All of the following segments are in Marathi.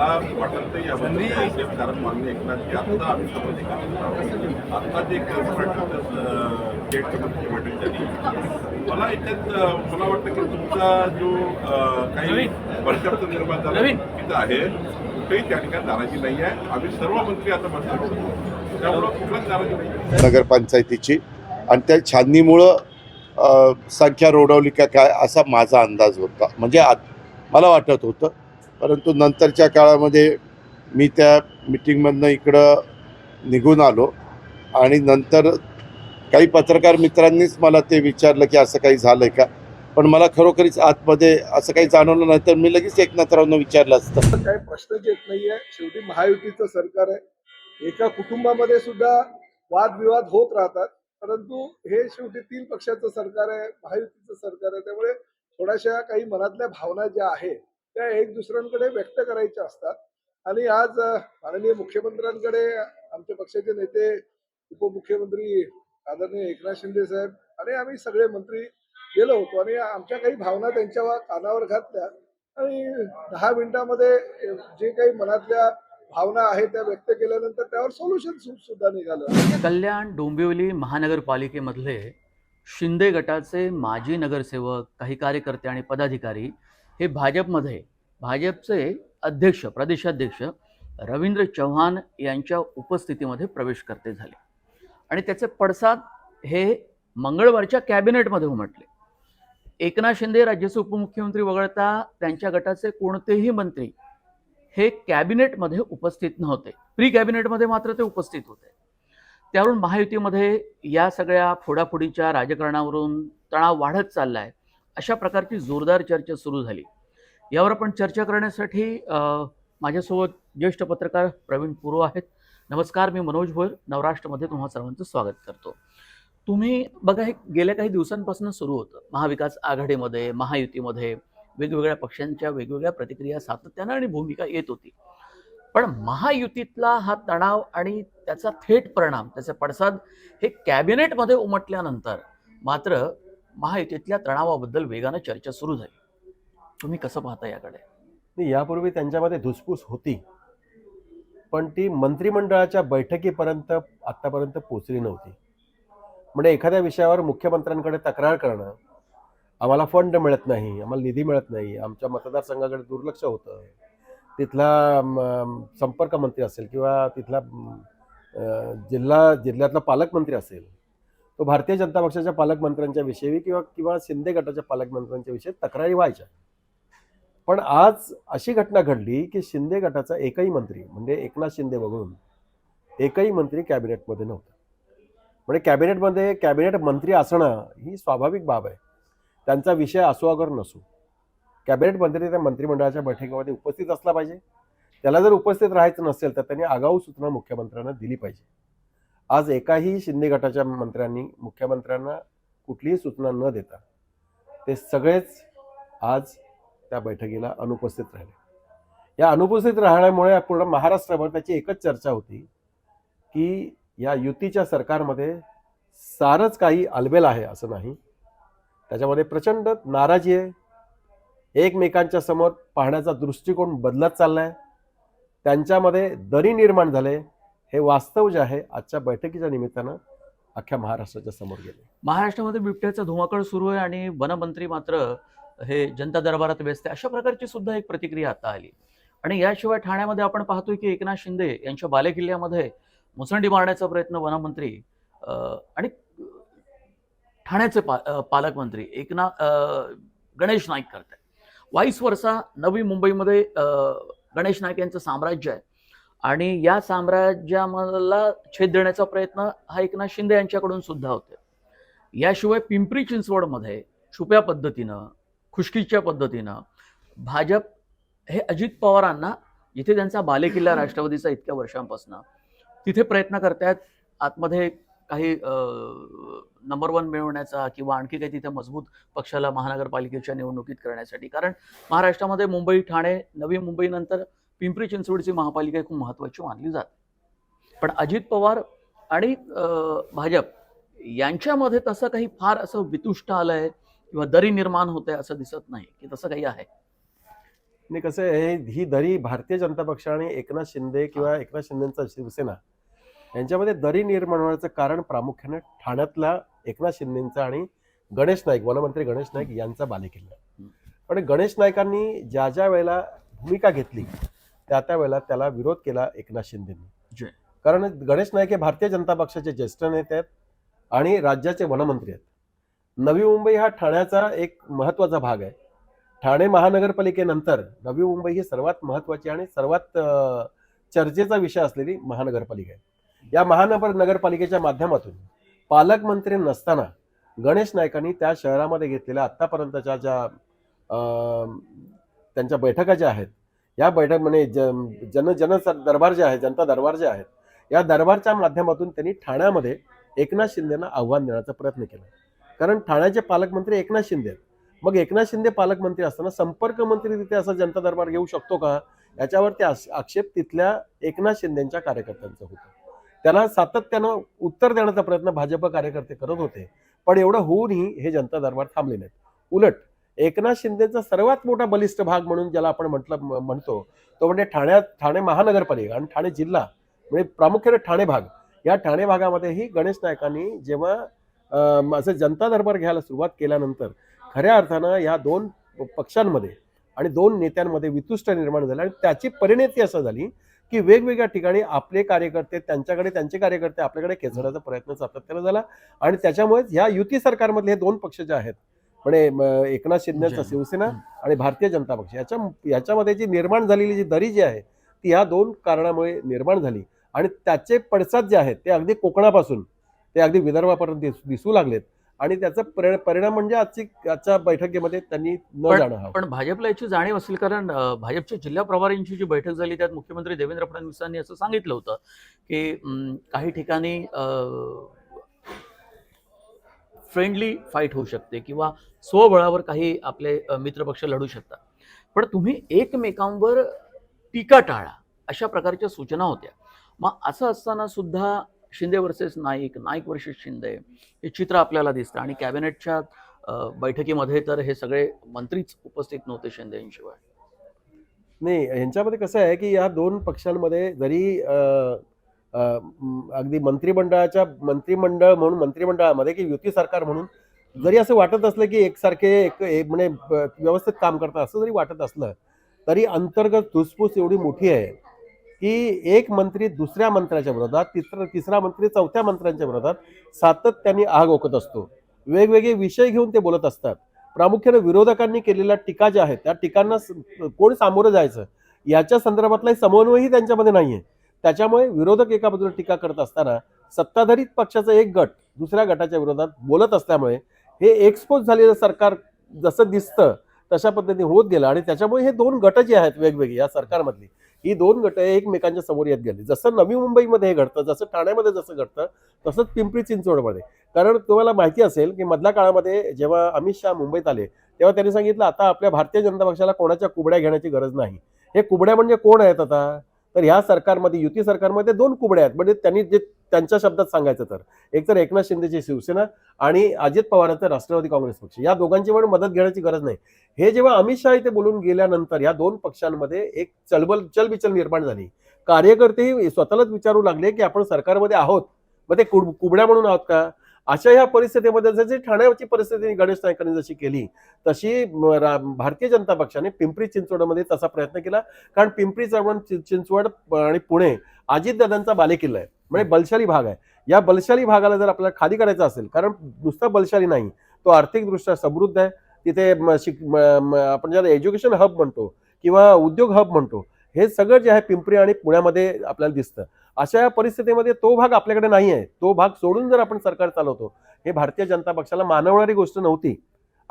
मला वाटत याबद्दल कारण मान्य एकनाथजी आता आम्ही संबंधित आहोत. आता जे बैठक झाली मला याच्यात मला वाटतं की तुमचा जो काही वर्षाचा निर्माण झाला तिथं आहे कुठेही त्या ठिकाणी नाराजी नाही आहे. आम्ही सर्व मंत्री आता बसणार आहोत. त्यामुळं कुठलाच नाराजी नाही आहे. नगरपंचायतीची आणि त्या छाननीमुळं संख्या रोडवली का काय असा माझा अंदाज होता. म्हणजे आत- मला वाटत होतं परंतु नंतरच्या काळामध्ये मी त्या मिटिंगमधनं इकडं निघून आलो आणि नंतर काही पत्रकार मित्रांनीच मला ते विचारलं की असं काही झालं आहे का? पण मला खरोखरीच आतमध्ये असं काही जाणवलं नाही तर मी लगेच एकनाथरावनं विचारलं असतं. काही प्रश्नच येत नाहीये. शेवटी महायुतीचं सरकार आहे. एका कुटुंबामध्ये सुद्धा वादविवाद होत राहतात. परंतु हे शेवटी तीन पक्षाचं सरकार आहे महायुतीचं सरकार आहे. त्यामुळे थोड्याशा काही मनातल्या भावना ज्या आहेत त्या एक दुसऱ्यांकडे व्यक्त करायच्या असतात. आणि आज माननीय मुख्यमंत्र्यांकडे आमच्या पक्षाचे नेते उपमुख्यमंत्री आदरणीय एकनाथ शिंदे साहेब आणि आम्ही सगळे मंत्री गेलो होतो आणि आमच्या काही भावना त्यांच्या कानावर घातल्या. आणि दहा मिनिटामध्ये जे काही मनातल्या भावना आहेत त्या व्यक्त केल्यानंतर त्यावर सोल्युशन सुद्धा निघालं. कल्याण डोंबिवली महानगरपालिकेमधले शिंदे गटाचे माजी नगरसेवक काही कार्यकर्ते आणि पदाधिकारी हे भाजपमध्ये भाजपचे अध्यक्ष प्रदेशाध्यक्ष रवींद्र चव्हाण यांच्या उपस्थितीमध्ये प्रवेश करते झाले. आणि त्याचे पडसाद हे मंगळवारच्या कॅबिनेटमध्ये उमटले. एकनाथ शिंदे राज्याचे उपमुख्यमंत्री वगळता त्यांच्या गटाचे कोणतेही मंत्री हे कॅबिनेटमध्ये उपस्थित नव्हते. प्री कॅबिनेटमध्ये मात्र ते उपस्थित होते. त्यावरून महायुतीमध्ये या सगळ्या फोडाफोडीच्या राजकारणावरून तणाव वाढत चालला आहे अशा प्रकारची जोरदार चर्चा सुरू झाली. यावर आपण चर्चा करण्यासाठी माझ्यासोबत ज्येष्ठ पत्रकार प्रवीण पुरो आहेत. नमस्कार मी मनोज भोयर नवराष्ट्रमध्ये तुम्हा सर्वांचं स्वागत करतो. तुम्ही बघा हे गेल्या काही दिवसांपासून सुरू होतं. महाविकास आघाडीमध्ये महायुतीमध्ये वेगवेगळ्या पक्षांच्या वेगवेगळ्या प्रतिक्रिया सातत्यानं आणि भूमिका येत होती. पण महायुतीतला हा तणाव आणि त्याचा थेट परिणाम त्याचे पडसाद हे कॅबिनेटमध्ये उमटल्यानंतर मात्र महायुतीतल्या तणावाबद्दल वेगानं चर्चा सुरू झाली. तुम्ही कसं पाहता याकडे? नाही, यापूर्वी त्यांच्यामध्ये धुसफूस होती. पण ती मंत्रिमंडळाच्या बैठकीपर्यंत आत्तापर्यंत पोचली नव्हती. म्हणजे एखाद्या विषयावर मुख्यमंत्र्यांकडे तक्रार करणं आम्हाला फंड मिळत नाही आम्हाला निधी मिळत नाही आमच्या मतदारसंघाकडे दुर्लक्ष होतं. तिथला संपर्क मंत्री असेल किंवा तिथला जिल्हा जिल्ह्यातला पालकमंत्री असेल तो भारतीय जनता पक्षाच्या पालकमंत्र्यांच्या विषयी किंवा किंवा शिंदे गटाच्या पालकमंत्र्यांच्या विषयी तक्रारी व्हायच्या. पण आज अशी घटना घडली की शिंदे गटाचा एकही मंत्री म्हणजे एकनाथ शिंदे वगळून एकही मंत्री कॅबिनेटमध्ये नव्हता. म्हणजे कॅबिनेटमध्ये कॅबिनेट मंत्री असणं ही स्वाभाविक बाब आहे. त्यांचा विषय असो अगर नसो कॅबिनेट मंत्री त्या मंत्रिमंडळाच्या बैठकीमध्ये उपस्थित असला पाहिजे. त्याला जर उपस्थित राहायचं नसेल तर त्यांनी आगाऊ सूचना मुख्यमंत्र्यांना दिली पाहिजे. आज एकाही शिंदे गटाच्या मंत्र्यांनी मुख्यमंत्र्यांना कुठलीही सूचना न देता ते सगळेच आज त्या बैठकीला अनुपस्थित राहिले. या अनुपस्थित राहण्यामुळे पूर्ण महाराष्ट्रभर त्याची एकच चर्चा होती की या युतीच्या सरकारमध्ये सारंच काही अलबेल आहे असं नाही. त्याच्यामध्ये प्रचंड नाराजी आहे. एकमेकांच्या समोर पाहण्याचा दृष्टिकोन बदलत चाललाय. त्यांच्यामध्ये दरी निर्माण झाले. हे वास्तव जे आहे आजच्या बैठकीच्या निमित्तानं अख्ख्या महाराष्ट्राच्या समोर गेले. महाराष्ट्रामध्ये बिबट्याचा धुमाकळ सुरू आहे आणि वनमंत्री मात्र हे जनता दरबारात व्यस्त आहे. अशा प्रकारची सुद्धा एक प्रतिक्रिया आता आली. आणि याशिवाय ठाण्यामध्ये आपण पाहतोय की एकनाथ शिंदे यांच्या बालेकिल्ल्यामध्ये मुसंडी मारण्याचा प्रयत्न वनमंत्री आणि ठाण्याचे पा पालकमंत्री एकनाथ गणेश नाईक करत आहेत वाईस वर्षा नवी मुंबईमध्ये गणेश नाईक यांचं साम्राज्य आहे. आणि या साम्राज्याला छेद देण्याचा प्रयत्न हा एकनाथ शिंदे यांच्याकडून सुद्धा होते याशिवाय पिंपरी चिंचवडमध्ये छुप्या पद्धतीनं खुशकीच्या पद्धतीनं भाजप हे अजित पवारांना इथे त्यांचा बालेकिल्ला राष्ट्रवादीचा इतक्या वर्षांपासून तिथे प्रयत्न करतायत. आतमध्ये काही नंबर वन मिळवण्याचा किंवा आणखी काही तिथे मजबूत पक्षाला महानगरपालिकेच्या निवडणुकीत करण्यासाठी. कारण महाराष्ट्रामध्ये मुंबई ठाणे नवी मुंबईनंतर पिंपरी चिंचवडची महापालिका खूप महत्त्वाची मानली जाते. पण अजित पवार आणि भाजप यांच्यामध्ये तसं काही फार असं वितुष्ट आलंय किंवा दरी निर्माण होते असं दिसत नाही की तसं काही आहे? आणि कसं आहे ही दरी भारतीय जनता पक्ष आणि एकनाथ शिंदे किंवा एकनाथ शिंदेचा शिवसेना यांच्यामध्ये दरी निर्माण होण्याचं कारण प्रामुख्याने ठाण्यातला एकनाथ शिंदेचा आणि गणेश नाईक वनमंत्री गणेश नाईक यांचा बालेकिल्ला. पण गणेश नाईकांनी ज्या ज्या वेळेला भूमिका घेतली त्या त्या वेळेला त्याला विरोध केला एकनाथ शिंदेंनी. कारण गणेश नाईक हे भारतीय जनता पक्षाचे ज्येष्ठ नेते आहेत आणि राज्याचे वनमंत्री आहेत. नवी मुंबई हा ठाण्याचा एक महत्त्वाचा भाग आहे. ठाणे महानगरपालिकेनंतर नवी मुंबई ही सर्वात महत्वाची आणि सर्वात चर्चेचा विषय असलेली महानगरपालिका आहे. या महानगर नगरपालिकेच्या माध्यमातून पालकमंत्री नसताना गणेश नाईकांनी त्या शहरामध्ये घेतलेल्या आत्तापर्यंतच्या ज्या त्यांच्या बैठका ज्या आहेत या बैठक म्हणजे जन जन दरबार जे आहे जनता दरबार जे आहेत या दरबारच्या माध्यमातून त्यांनी ठाण्यामध्ये एकनाथ शिंदेना आव्हान देण्याचा प्रयत्न केला. कारण ठाण्याचे पालकमंत्री एकनाथ शिंदे आहेत. मग एकनाथ शिंदे पालकमंत्री असताना संपर्क मंत्री तिथे असा जनता दरबार घेऊ शकतो का? याच्यावरती आक्षेप तिथल्या एकनाथ शिंदेच्या कार्यकर्त्यांचा होता. त्याला सातत्यानं उत्तर देण्याचा प्रयत्न भाजप कार्यकर्ते करत होते. पण एवढं होऊनही हे जनता दरबार थांबले नाहीत. उलट एकनाथ शिंदेचा सर्वात मोठा बलिष्ठ भाग म्हणून ज्याला आपण म्हटलं म्हणतो तो म्हणजे ठाण्यात ठाणे महानगरपालिका आणि ठाणे जिल्हा म्हणजे प्रामुख्याने ठाणे भाग. या ठाणे भागामध्येही गणेश नायकांनी जेव्हा असं जनता दरबार घ्यायला सुरुवात केल्यानंतर खऱ्या अर्थानं या दोन पक्षांमध्ये आणि दोन नेत्यांमध्ये वितुष्ट निर्माण झालं आणि त्याची परिणती असं झाली की वेगवेगळ्या ठिकाणी आपले कार्यकर्ते त्यांच्याकडे त्यांचे कार्यकर्ते आपल्याकडे खेचण्याचा प्रयत्न सातत्यानं झाला आणि त्याच्यामुळेच ह्या युती सरकारमधले हे दोन पक्ष जे आहेत म्हणजे म, एकनाथ शिंदेचा. शिवसेना आणि भारतीय जनता पक्ष याच्या याच्यामध्ये जी निर्माण झालेली जी दरी जी आहे ती ह्या दोन कारणामुळे निर्माण झाली. आणि त्याचे पडसाद जे आहेत ते अगदी कोकणापासून ते अगदी विदर्भापर्यंत दिस- दिसू लागलेत. आणि त्याचा परि- परिणाम म्हणजे आजची आजच्या बैठकीमध्ये त्यांनी न पण- जाणं हवं पण भाजपला याची जाणीव असेल कारण भाजपच्या जिल्हा प्रभारींची जी बैठक झाली त्यात मुख्यमंत्री देवेंद्र फडणवीसांनी असं सांगितलं होतं की काही ठिकाणी फ्रेंडली फाईट होऊ शकते किंवा स्वबळावर काही आपले मित्रपक्ष लढू शकतात. पण तुम्ही एकमेकांवर टीका टाळा अशा प्रकारच्या सूचना होत्या. मग असं असताना सुद्धा शिंदे वर्सेस नाईक नाईक वर्सेस शिंदे हे चित्र आपल्याला दिसतं आणि कॅबिनेटच्या बैठकीमध्ये तर हे सगळे मंत्रीच उपस्थित नव्हते शिंदे यांशिवाय नाही यांच्यामध्ये कसं आहे की या दोन पक्षांमध्ये जरी अगदी मंत्रिमंडळाच्या मंत्रिमंडळ म्हणून मंत्रिमंडळामध्ये की युती सरकार म्हणून जरी असं वाटत असलं की एकसारखे एक एक म्हणजे ब- व्यवस्थित काम करतात असं जरी वाटत असलं तरी अंतर्गत धुसफूस एवढी मोठी आहे की एक मंत्री दुसऱ्या मंत्र्याच्या विरोधात तिसरा तिसरा मंत्री चौथ्या मंत्र्यांच्या विरोधात सातत्याने आग ओकत असतो. वेगवेगळे विषय घेऊन ते बोलत असतात. प्रामुख्याने विरोधकांनी केलेल्या टीका ज्या आहेत त्या टीकांना कोण सामोरं जायचं? याच्या संदर्भातला समन्वयही त्यांच्यामध्ये नाही आहे त्याच्यामुळे विरोधक एका बाजूला टीका करत असताना सत्ताधारी पक्षाचा एक गट दुसऱ्या गटाच्या विरोधात बोलत असल्यामुळे हे एक्सपोज झालेलं सरकार जसं दिसतं तशा पद्धतीने होत गेलं आणि त्याच्यामुळे हे दोन गट जे आहेत वेगवेगळी या सरकारमधली ही दोन गट एकमेकांच्या समोर येत गेली. जसं नवी मुंबईमध्ये हे घडतं जसं ठाण्यामध्ये जसं घडतं तसंच पिंपरी चिंचवडमध्ये. कारण तुम्हाला माहिती असेल की मधल्या काळामध्ये जेव्हा अमित शहा मुंबईत आले तेव्हा त्यांनी सांगितलं आता आपल्या भारतीय जनता पक्षाला कोणाच्या कुबड्या घेण्याची गरज नाही. हे कुबड्या म्हणजे कोण आहेत आता? तर ह्या सरकारमध्ये युती सरकारमध्ये दोन कुबड्या आहेत. म्हणजे त्यांनी जे त्यांच्या शब्दात सांगायचं तर एक तर एकनाथ शिंदेची शिवसेना आणि अजित पवारांचा राष्ट्रवादी काँग्रेस पक्ष. या दोघांची पण मदत घेण्याची गरज नाही. हे जेव्हा अमित शहा इथे बोलून गेल्यानंतर या दोन पक्षांमध्ये एक चलबल चलबिचल निर्माण झाली. कार्यकर्तेही स्वतःलाच विचारू लागले की आपण सरकारमध्ये आहोत. मग ते कुबड्या म्हणून आहोत का? अशा ह्या परिस्थितीमध्ये जशी ठाण्याची परिस्थिती गणेश नाईकांनी जशी केली तशी भारतीय जनता पक्षाने पिंपरी चिंचवडमध्ये तसा प्रयत्न केला. कारण पिंपरी चिंचवड चि- चिंचवड आणि पुणे अजितदादांचा बालेकिल्ला आहे. म्हणजे बलशाली भाग आहे. या बलशाली भागाला जर आपल्याला खाली करायचं असेल कारण नुसता बलशाली नाही तो आर्थिकदृष्ट्या समृद्ध आहे. तिथे शिक आपण ज्याला एज्युकेशन हब म्हणतो किंवा उद्योग हब म्हणतो हे सगळं जे आहे पिंपरी आणि पुण्यामध्ये आपल्याला दिसतं. अशा परिस्थितीमध्ये तो भाग आपल्याकडे नाही आहे तो भाग सोडून जर आपण सरकार चालवतो हे भारतीय जनता पक्षाला मानवणारी गोष्ट नव्हती.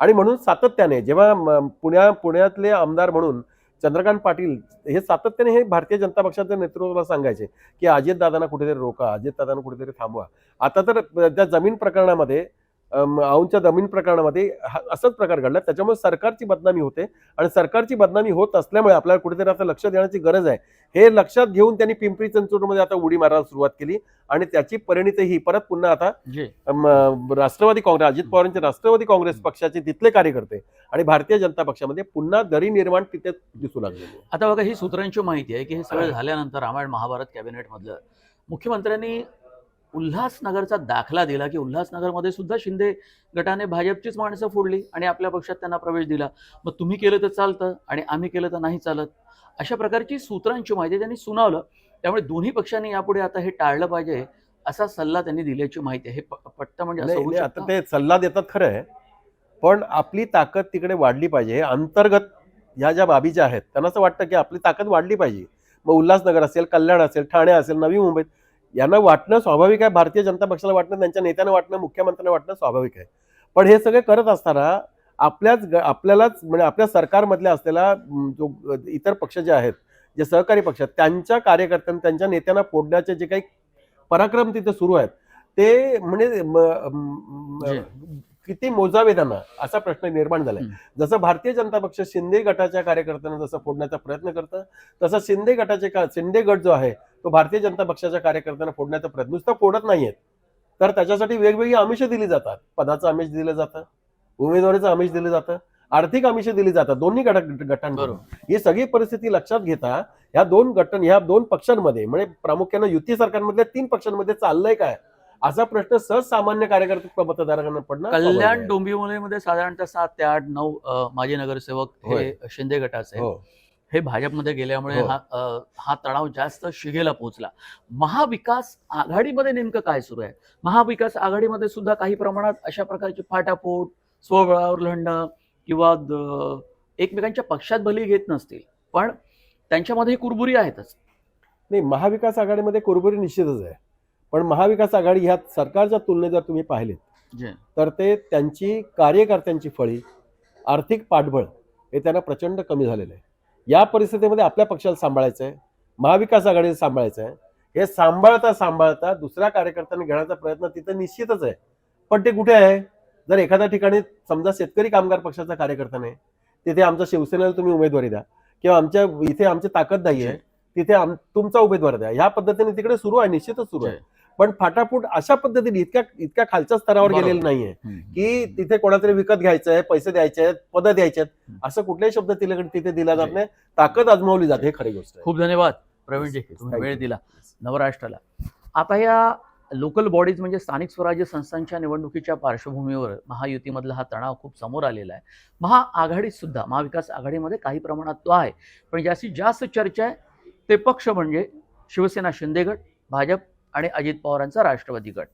आणि म्हणून सातत्याने जेव्हा पुण्या पुण्यातले आमदार म्हणून चंद्रकांत पाटील हे सातत्याने हे भारतीय जनता पक्षाच्या नेतृत्वाला सांगायचे की अजितदादांना कुठेतरी रोका अजितदादांना कुठेतरी थांबवा. आता तर त्या जमीन प्रकरणामध्ये अम, औंधच्या जमीन प्रकरणामध्ये असाच प्रकार घडला. त्याच्यामुळे सरकारची बदनामी होते आणि सरकारची बदनामी होत असल्यामुळे आपल्याला कुठेतरी आता लक्ष देण्याची गरज आहे. हे लक्षात घेऊन त्यांनी पिंपरी चिंचवडमध्ये आता उडी मारायला सुरुवात केली आणि त्याची परिणती ही परत पुन्हा आता राष्ट्रवादी काँग्रेस अजित पवारांचे राष्ट्रवादी काँग्रेस पक्षाचे तिथले कार्यकर्ते आणि भारतीय जनता पक्षामध्ये पुन्हा दरी निर्माण तिथे दिसू लागलेली आहे. आता बघा ही सूत्रांची माहिती आहे की हे सगळं झाल्यानंतर रामायण महाभारत कॅबिनेटमधलं मुख्यमंत्र्यांनी उल्हासनगरचा दाखला दिला की उल्हासनगरमध्ये सुद्धा शिंदे गटाने भाजपचीच माणसं फोडली आणि आपल्या पक्षात त्यांना प्रवेश दिला. मग तुम्ही केलं तर चालतं आणि आम्ही केलं तर नाही चालत. अशा प्रकारची सूत्रांची माहिती त्यांनी सुनावलं. त्यामुळे दोन्ही पक्षांनी यापुढे आता हे टाळलं पाहिजे असा सल्ला त्यांनी दिल्याची माहिती आहे. हे प- पटतं म्हणजे आता ते सल्ला देतात खरं आहे. पण आपली ताकद तिकडे वाढली पाहिजे. हे अंतर्गत ह्या ज्या बाबी ज्या आहेत त्यांना असं वाटतं की आपली ताकद वाढली पाहिजे. मग उल्हासनगर असेल कल्याण असेल ठाणे असेल नवी मुंबईत यांना वाटणं स्वाभाविक आहे भारतीय जनता पक्षाला वाटणं त्यांच्या नेत्यांना वाटणं मुख्यमंत्र्यांना वाटणं स्वाभाविक आहे पण हे सगळे करत असताना आपल्याच ग- आपल्यालाच म्हणजे आपल्या सरकारमधले असलेला जो इतर पक्ष जे आहेत जे सहकारी पक्ष आहेत त्यांच्या कार्यकर्त्यांना त्यांच्या नेत्यांना फोडण्याचे जे काही पराक्रम तिथे सुरू आहेत ते म्हणजे. किती मोजावे त्यांना असा प्रश्न निर्माण झालाय. जसं भारतीय जनता पक्ष शिंदे गटाच्या कार्यकर्त्यांना जसं फोडण्याचा प्रयत्न करतं तसं शिंदे गटाचे का शिंदे गट जो आहे तो भारतीय जनता पक्षाच्या कार्यकर्त्यांना फोडण्याचा प्रयत्न नुसतं फोडत नाहीयेत. तर त्याच्यासाठी वेगवेगळी आमिषं दिली जातात. पदाचं आमिष दिलं जातं. उमेदवारीचं आमिष दिलं जातं. आर्थिक आमिषं दिली जातात. दोन्ही गट गटांकडून बरोबर. ही सगळी परिस्थिती लक्षात घेता ह्या दोन गट ह्या दोन पक्षांमध्ये म्हणजे प्रामुख्यानं युती सरकारमधल्या तीन पक्षांमध्ये चाललंय काय? असा प्रश्न सहसामान्य कार्यकर्ते मतदारांना पडणं कल्याण. डोंबिवलीमध्ये साधारणतः सात ते आठ नऊ माजी नगरसेवक हे. शिंदे गटाचे हो हे भाजपमध्ये गेल्यामुळे हो. हा अ, हा तणाव जास्त शिगेला पोहोचला. महाविकास आघाडीमध्ये नेमकं काय सुरू आहे? महाविकास आघाडीमध्ये सुद्धा काही प्रमाणात अशा प्रकारची फाटाफूट स्वबळावर लढणं किंवा द- एकमेकांच्या पक्षात भली घेत नसतील. पण त्यांच्यामध्ये कुरबुरी आहेतच. नाही महाविकास आघाडीमध्ये कुरबुरी निश्चितच आहे. पण महाविकास आघाडी ह्या सरकारच्या तुलनेत जर तुम्ही पाहिलेत जे. तर ते त्यांची कार्यकर्त्यांची फळी आर्थिक पाठबळ हे त्यांना प्रचंड कमी झालेलं आहे. या परिस्थितीमध्ये आपल्या पक्षाला सांभाळायचं आहे महाविकास आघाडीला सांभाळायचं आहे हे सांभाळता सांभाळता दुसऱ्या कार्यकर्त्यांनी घेण्याचा प्रयत्न तिथं निश्चितच आहे. पण ते कुठे आहे? जर एखाद्या ठिकाणी समजा शेतकरी कामगार पक्षाचा कार्यकर्ता नाही तिथे आमच्या शिवसेनेला तुम्ही उमेदवारी द्या किंवा आमच्या इथे आमची ताकद नाही आहे तिथे तुमचा उमेदवार द्या. ह्या पद्धतीने तिकडे सुरू आहे निश्चितच सुरू आहे. पण फाटाफूट अशा पद्धतीने इतक्या इतक्या खालच्या स्तरावर. गेलेलं नाहीये की तिथे कोणातरी विकत घ्यायचं आहे पैसे द्यायचे आहेत पदं द्यायचे आहेत असं कुठलाही शब्द तिला तिथे दिला जात नाही. ताकद आजमावली जाते हे खरी गोष्ट खूप धन्यवाद प्रवीणजी तुम्ही वेळ. दिला नवराष्ट्राला. आता या लोकल बॉडीज म्हणजे स्थानिक स्वराज्य संस्थांच्या निवडणुकीच्या पार्श्वभूमीवर महायुतीमधला हा तणाव खूप समोर आलेला आहे. महाआघाडीत सुद्धा महाविकास आघाडीमध्ये काही प्रमाणात तो आहे. पण जास्तीत जास्त चर्चा आहे ते पक्ष म्हणजे शिवसेना शिंदे गट भाजप आणि अजित पवारांचा राष्ट्रवादी गट.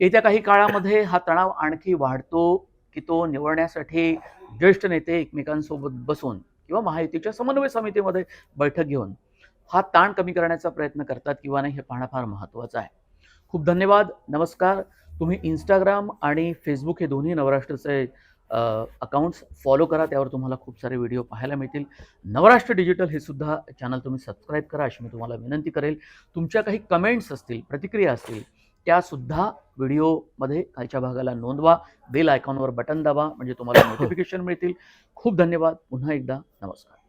येत्या काही काळामध्ये हा तणाव आणखी वाढतो की तो निवडण्यासाठी ज्येष्ठ नेते एकमेकांसोबत बसून किंवा महायुतीच्या समन्वय समितीमध्ये बैठक घेऊन हा ताण कमी करण्याचा प्रयत्न करतात किंवा नाही हे पाहणं फार महत्त्वाचं आहे. खूप धन्यवाद. नमस्कार. तुम्ही इंस्टाग्राम आणि फेसबुक हे दोन्ही नवराष्ट्राचे अकाउंट्स फॉलो करा. त्यावर तुम्हाला खूप सारे व्हिडिओ पाहायला मिळतील. नवराष्ट्र डिजिटल हे सुद्धा चॅनल तुम्ही सबस्क्राईब करा अशी मी तुम्हाला विनंती करेल. तुमच्या काही कमेंट्स असतील प्रतिक्रिया असतील त्यासुद्धा व्हिडिओमध्ये खालच्या भागाला नोंदवा. बेल आयकॉनवर बटन दाबा म्हणजे तुम्हाला नोटिफिकेशन मिळतील. खूप धन्यवाद. पुन्हा एकदा नमस्कार.